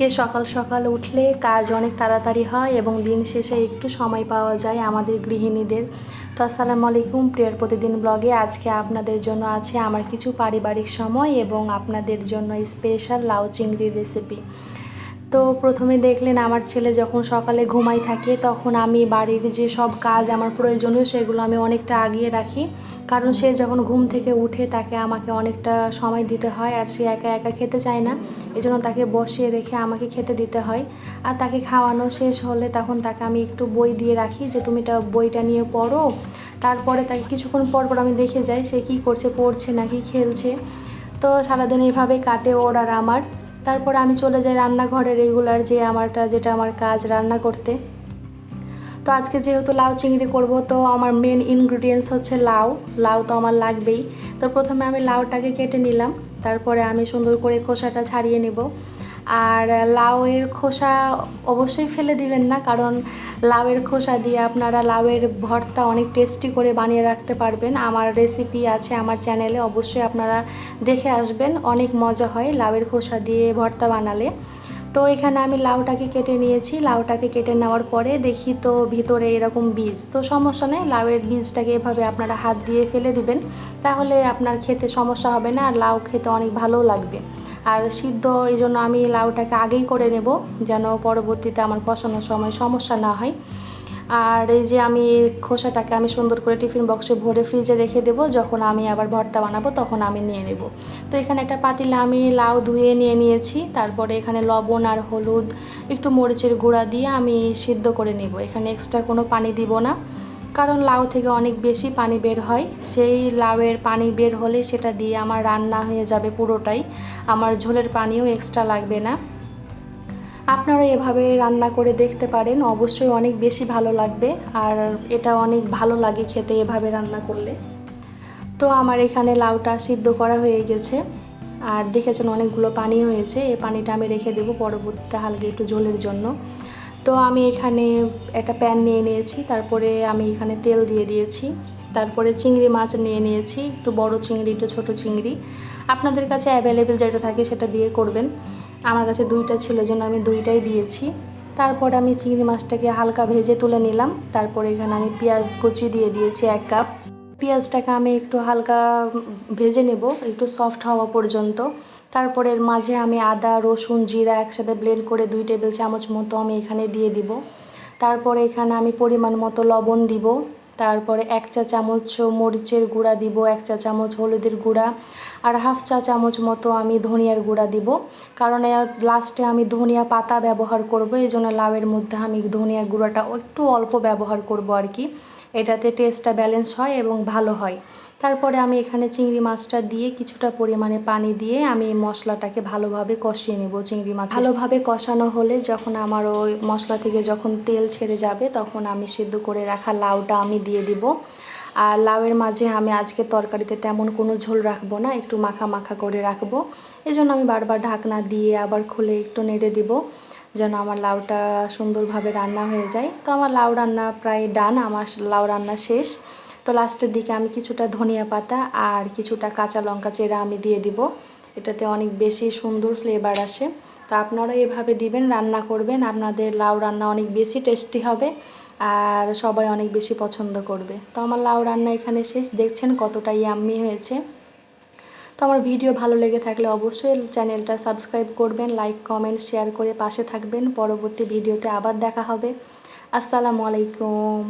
কে সকাল সকাল উঠলে কাজ অনেক তাড়াতাড়ি হয় এবং দিন শেষে একটু সময় পাওয়া যায় আমাদের গৃহিণীদের। তো আসসালামু আলাইকুম, প্রিয়ার প্রতিদিন ব্লগে। আজকে আপনাদের জন্য আছে আমার কিছু পারিবারিক সময় এবং আপনাদের জন্য স্পেশাল লাউ চিংড়ির রেসিপি তো প্রথমে দেখলেন আমার ছেলে যখন সকালে ঘুমাই থাকে, তখন আমি বাড়ির যে সব কাজ আমার প্রয়োজনীয় সেগুলো আমি অনেকটা আগিয়ে রাখি। কারণ সে যখন ঘুম থেকে উঠে তাকে আমাকে অনেকটা সময় দিতে হয় আর সে একা একা খেতে চায় না। এজন্য তাকে বসিয়ে রেখে আমাকে খেতে দিতে হয়। আর তাকে খাওয়ানো শেষ হলে তখন তাকে আমি একটু বই দিয়ে রাখি যে, তুমি এটা বইটা নিয়ে পড়ো। তারপরে তাকে কিছুক্ষণ পর পর আমি দেখে যাই, সে কী করছে, পড়ছে নাকি, খেলছে। তো সারাদিন এইভাবে কাটে ওর আর আমার। তারপরে আমি চলে যাই রান্নাঘরে রেগুলার যে আমারটা যেটা আমার কাজ রান্না করতে। তো আজকে যেহেতু লাউ চিংড়ি করব, তো আমার মেন ইনগ্রিডিয়েন্টস হচ্ছে লাউ। লাউ তো আমার লাগবেই। তো প্রথমে আমি লাউটাকে কেটে নিলাম, তারপরে আমি সুন্দর করে খোসাটা ছাড়িয়ে নেব। আর লাউয়ের খোসা অবশ্যই ফেলে দিবেন না, কারণ লাউয়ের খোসা দিয়ে আপনারা লাউয়ের ভর্তা অনেক টেস্টি করে বানিয়ে রাখতে পারবেন। আমার রেসিপি আছে আমার চ্যানেলে অবশ্যই আপনারা দেখে আসবেন। অনেক মজা হয় লাউয়ের খোসা দিয়ে ভর্তা বানালে। তো এখানে আমি লাউটাকে কেটে নিয়েছি। লাউটাকে কেটে নেওয়ার পরে দেখি তো ভিতরে এরকম বীজ। তো সমস্যা নেই, লাউয়ের বীজটাকে এভাবে আপনারা হাত দিয়ে ফেলে দিবেন। তাহলে আপনার খেতে সমস্যা হবে না, আর লাউ খেতে অনেক ভালোও লাগবে। আর সিদ্ধ, এই জন্য আমি লাউটাকে আগেই করে নেব, যেন পরবর্তীতে আমার কষানোর সময় সমস্যা না হয়। আর এই যে আমি খোসাটাকে আমি সুন্দর করে টিফিন বক্সে ভরে ফ্রিজে রেখে দেবো, যখন আমি আবার ভর্তা বানাবো তখন আমি নিয়ে নেব। তো এখানে একটা পাতিলে আমি লাউ ধুয়ে নিয়ে নিয়েছি, তারপরে এখানে লবণ আর হলুদ, একটু মরিচের গুঁড়া দিয়ে আমি সিদ্ধ করে নেব। এখানে এক্সট্রা কোনো পানি দিব না, কারণ লাউ থেকে অনেক বেশি পানি বের হয়। সেই লাউয়ের পানি বের হলে সেটা দিয়ে আমার রান্না হয়ে যাবে পুরোটাই, আমার ঝোলের পানিও এক্সট্রা লাগবে না। আপনারা এভাবে রান্না করে দেখতে পারেন। অবশ্যই অনেক বেশি ভালো লাগবে। আর এটা অনেক ভালো লাগে খেতে এভাবে রান্না করলে। তো আমার এখানে লাউটা সিদ্ধ করা হয়ে গেছে। আর দেখেছেন অনেকগুলো পানি হয়েছে। এই পানিটা আমি রেখে দেবো পরবর্তীতে হালকা একটু ঝোলের জন্য। তো আমি এখানে একটা প্যান নিয়ে নিয়েছি। তারপরে আমি এখানে তেল দিয়ে দিয়েছি। তারপরে চিংড়ি মাছ নিয়ে নিয়েছি। একটু বড় চিংড়ি, একটু ছোট চিংড়ি। আপনাদের কাছে অ্যাভেলেবেল যেটা থাকে সেটা দিয়ে করবেন। আমার কাছে দুইটা ছিল জন্য আমি দুইটাই দিয়েছি। তারপর আমি চিংড়ি মাছটাকে হালকা ভেজে তুলে নিলাম। তারপরে এখানে আমি পেঁয়াজ কুচি দিয়ে দিয়েছি এক কাপ। পেঁয়াজটাকে আমি একটু হালকা ভেজে নেব, একটু সফট হওয়া পর্যন্ত। তারপরে মাঝে আমি আদা, রসুন, জিরা একসাথে ব্লেন্ড করে দুই টেবিল চামচ মতো আমি এখানে দিয়ে দিব। তারপরে এখানে আমি পরিমাণ মতো লবণ দিব। তারপরে এক চা চামচ মরিচের গুঁড়া দিব, এক চা চামচ হলুদের গুঁড়া আর হাফ চা চামচ মতো আমি ধনিয়ার গুঁড়া দিব। কারণ লাস্টে আমি ধনিয়া পাতা ব্যবহার করব এই জন্য লাউয়ের মধ্যে আমি ধনিয়ার গুঁড়াটা একটু অল্প ব্যবহার করব আর কি। এটাতে টেস্টটা ব্যালেন্স হয় এবং ভালো হয়। তারপরে আমি এখানে চিংড়ি মাছটা দিয়ে কিছুটা পরিমাণে পানি দিয়ে আমি মশলাটাকে ভালোভাবে কষিয়ে নেব চিংড়ি মাছ ভালোভাবে কষানো হলে যখন আমার ওই মশলা থেকে যখন তেল ছেড়ে যাবে তখন আমি সিদ্ধ করে রাখা লাউটা আমি দিয়ে দিব। আর লাউয়ের মাঝে আমি আজকে তরকারিতে তেমন কোনো ঝোল রাখব না, একটু মাখা মাখা করে রাখব। এই জন্য আমি বারবার ঢাকনা দিয়ে আবার খুলে একটু নেড়ে দিব। যেন আমার লাউটা সুন্দরভাবে রান্না হয়ে যায়। তো আমার লাউ রান্না প্রায় ডান আমার লাউ রান্না শেষ। তো লাস্টের দিকে আমি কিছুটা ধনিয়া পাতা আর কিছুটা কাঁচা লঙ্কা চেরা আমি দিয়ে দিব। এটাতে অনেক বেশি সুন্দর ফ্লেভার আসে। তো আপনারা এভাবে দিবেন, রান্না করবেন। আপনাদের লাউ রান্না অনেক বেশি টেস্টি হবে আর সবাই অনেক বেশি পছন্দ করবে। তো আমার লাউ রান্না এখানে শেষ। দেখছেন কতটা ইয়াম্মি হয়েছে। তো আমার ভিডিও ভালো লেগে থাকলে অবশ্যই চ্যানেলটা সাবস্ক্রাইব করবেন, লাইক, কমেন্ট, শেয়ার করে পাশে থাকবেন। পরবর্তী ভিডিওতে আবার দেখা হবে। আসসালামু আলাইকুম।